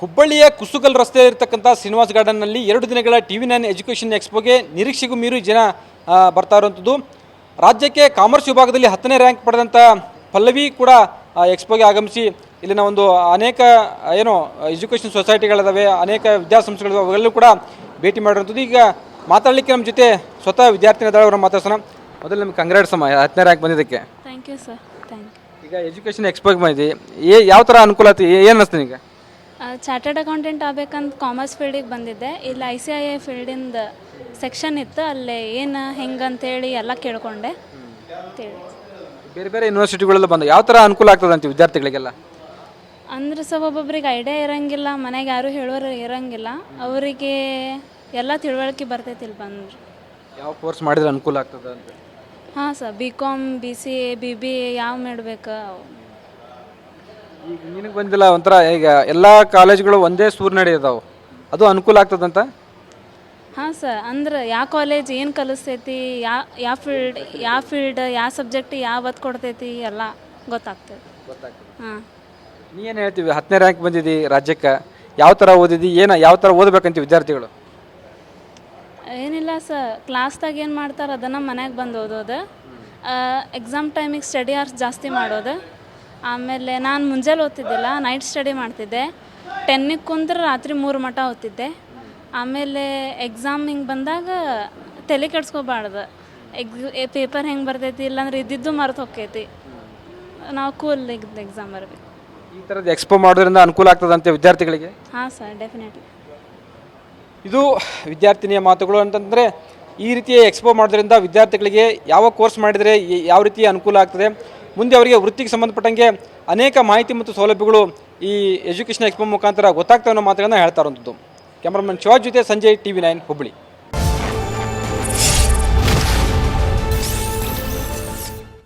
ಹುಬ್ಬಳ್ಳಿಯ ಕುಸುಗಲ್ ರಸ್ತೆಯಲ್ಲಿ ಇರತಕ್ಕಂಥ ಶ್ರೀನಿವಾಸ್ ಗಾರ್ಡನ್ನಲ್ಲಿ ಎರಡು ದಿನಗಳ ಟಿ ವಿ ನೈನ್ ಎಜುಕೇಷನ್ ಎಕ್ಸ್ಪೋಗೆ ನಿರೀಕ್ಷೆಗೂ ಮೀರಿ ಜನ ಬರ್ತಾ ಇರುವಂಥದ್ದು. ರಾಜ್ಯಕ್ಕೆ ಕಾಮರ್ಸ್ ವಿಭಾಗದಲ್ಲಿ ಹತ್ತನೇ ರ್ಯಾಂಕ್ ಪಡೆದಂಥ ಪಲ್ಲವಿ ಕೂಡ ಎಕ್ಸ್ಪೋಗೆ ಆಗಮಿಸಿ ಇಲ್ಲಿನ ಒಂದು ಅನೇಕ ಏನು ಎಜುಕೇಷನ್ ಸೊಸೈಟಿಗಳಿದಾವೆ ಅನೇಕ ವಿದ್ಯಾಸಂಸ್ಥೆಗಳಿದಾವೆ ಅವೆಲ್ಲೂ ಕೂಡ ಭೇಟಿ ಮಾಡಿರುವಂಥದ್ದು. ಈಗ ಮಾತಾಡಲಿಕ್ಕೆ ನಮ್ಮ ಜೊತೆ ಸ್ವತಃ ವಿದ್ಯಾರ್ಥಿನಿ ಅವರನ್ನು ಮಾತಾಡ್ಸೋಣ. ಮೊದಲು ನಮ್ಗೆ ಕಂಗ್ರಾಟ್ಸ್ ಅಮ್ಮ ಹತ್ತನೇ ರ್ಯಾಂಕ್ ಬಂದಿದ್ದಕ್ಕೆ. ಥ್ಯಾಂಕ್ ಯು ಸರ್ ಥ್ಯಾಂಕ್ ಈಗ ಎಜುಕೇಷನ್ ಎಕ್ಸ್ಪೋಗೆ ಬಂದಿದೆ ಏ ಯಾವ ಥರ ಅನುಕೂಲ ಆಯ್ತು ಏನು ಅನ್ನಿಸ್ತೀನಿ ಈಗ ಚಾರ್ಟರ್ಡ್ ಅಕೌಂಟೆಂಟ್ ಆಗ್ಬೇಕಂತ ಕಾಮರ್ಸ್ ಫೀಲ್ಡಿಗೆ ಬಂದಿದ್ದೆ. ಇಲ್ಲಿ ಐ ಸಿ ಐ ಎ ಫೀಲ್ಡಿಂದ ಸೆಕ್ಷನ್ ಇತ್ತು. ಅಲ್ಲೇ ಏನು ಹೆಂಗೆ ಅಂತೇಳಿ ಎಲ್ಲ ಕೇಳ್ಕೊಂಡೆ. ಬೇರೆ ಬೇರೆ ಯೂನಿವರ್ಸಿಟಿಗಳೆಲ್ಲ ಬಂದು. ಯಾವ ಥರ ಅನುಕೂಲ ಆಗ್ತದೆ ಅಂತ ವಿದ್ಯಾರ್ಥಿಗಳಿಗೆಲ್ಲ? ಅಂದ್ರೆ ಸಹ ಒಬ್ಬೊಬ್ರಿಗೆ ಐಡಿಯಾ ಇರಂಗಿಲ್ಲ ಮನೆಗೆ ಯಾರು ಹೇಳೋರು ಇರಂಗಿಲ್ಲ. ಅವರಿಗೆ ಎಲ್ಲ ತಿಳುವಳಿಕೆ ಬರ್ತೈತಿ ಇಲ್ಲಿ ಬಂದ್ರೆ. ಯಾವ ಕೋರ್ಸ್ ಮಾಡಿದ್ರೆ ಅನುಕೂಲ ಆಗ್ತದೆ ಅಂತ? ಹಾಂ sir B com B C A B B A ಯಾವ ಮಾಡ್ಬೇಕು ಈಗ ನಿನಗೆ ಬಂದಿಲ್ಲ ಒಂಥರ ಈಗ ಎಲ್ಲ ಕಾಲೇಜ್ಗಳು ಒಂದೇ ಸೂರ್ ನಡೆಯದಾವು. ಅದು ಅನುಕೂಲ ಆಗ್ತದಂತ? ಹಾಂ ಸರ್ ಅಂದ್ರೆ ಯಾವ ಕಾಲೇಜ್ ಏನು ಕಲಿಸ್ತೈತಿ ಯಾವ ಯಾವ ಫೀಲ್ಡ್ ಯಾವ ಫೀಲ್ಡ್ ಯಾವ ಸಬ್ಜೆಕ್ಟ್ ಯಾವ ಒತ್ತು ಕೊಡ್ತೈತಿ ಎಲ್ಲ ಗೊತ್ತಾಗ್ತದೆ. ಹಾಂ. ನೀ ಏನು ಹೇಳ್ತೀವಿ? ಹತ್ತನೇ ರ್ಯಾಂಕ್ ಬಂದಿದ್ದಿ ರಾಜ್ಯಕ್ಕೆ ಯಾವ ಥರ ಓದಿದ್ದಿ ಏನು ಯಾವ ಥರ ಓದಬೇಕಂತ ವಿದ್ಯಾರ್ಥಿಗಳು? ಏನಿಲ್ಲ ಸರ್ ಕ್ಲಾಸ್ದಾಗ ಏನು ಮಾಡ್ತಾರೆ ಅದನ್ನು ಮನೆಗೆ ಬಂದು ಓದೋದು. ಎಕ್ಸಾಮ್ ಟೈಮಿಗೆ ಸ್ಟಡಿ ಅವರ್ಸ್ ಜಾಸ್ತಿ ಮಾಡೋದು. ಆಮೇಲೆ ನಾನು ಮುಂಜಾನೆ ಓದ್ತಿದ್ದಿಲ್ಲ ನೈಟ್ ಸ್ಟಡಿ ಮಾಡ್ತಿದ್ದೆ. ಟೆನ್ನಿಗೆ ಕುಂದ್ರೆ ರಾತ್ರಿ ಮೂರು ಮಠ ಓದ್ತಿದ್ದೆ. ಆಮೇಲೆ ಎಕ್ಸಾಮ್ ಹಿಂಗೆ ಬಂದಾಗ ತಲೆ ಕೆಡ್ಸ್ಕೋಬಾರ್ದು. ಎಕ್ಸ್ ಪೇಪರ್ ಹೆಂಗೆ ಬರ್ತೈತಿ ಇಲ್ಲಾಂದ್ರೆ ಇದ್ದಿದ್ದು ಮರೆತು ಹೋಕ್ಕೈತಿ. ನಾವು ಕೂಲ್ ಎಕ್ಸಾಮ್ ಬರಬೇಕು. ಈ ಥರದ್ದು ಎಕ್ಸ್ಪೋ ಮಾಡೋದ್ರಿಂದ ಅನುಕೂಲ ಆಗ್ತದಂತೆ ವಿದ್ಯಾರ್ಥಿಗಳಿಗೆ? ಹಾಂ ಸರ್ ಡೆಫಿನೆಟ್ಲಿ ಇದು ವಿದ್ಯಾರ್ಥಿನಿಯ ಮಾತುಗಳು ಅಂತಂದರೆ ಈ ರೀತಿಯ ಎಕ್ಸ್ಪೋ ಮಾಡೋದ್ರಿಂದ ವಿದ್ಯಾರ್ಥಿಗಳಿಗೆ ಯಾವ ಕೋರ್ಸ್ ಮಾಡಿದರೆ ಯಾವ ರೀತಿ ಅನುಕೂಲ ಆಗ್ತದೆ? ಮುಂದೆ ಅವರಿಗೆ ವೃತ್ತಿಗೆ ಸಂಬಂಧಪಟ್ಟಂಗೆ ಅನೇಕ ಮಾಹಿತಿ ಮತ್ತು ಸೌಲಭ್ಯಗಳು ಈ ಎಜುಕೇಷನ್ ಎಕ್ಸ್ಪೋ ಮುಖಾಂತರ ಗೊತ್ತಾಗ್ತವೆ ಅನ್ನೋ ಮಾತುಗಳನ್ನು ಹೇಳ್ತಾ ಇರುವಂಥದ್ದು. ಕ್ಯಾಮ್ರಾಮನ್ ಶಿವಾಜ್ ಜೊತೆ Sanjay T V nine Hubballi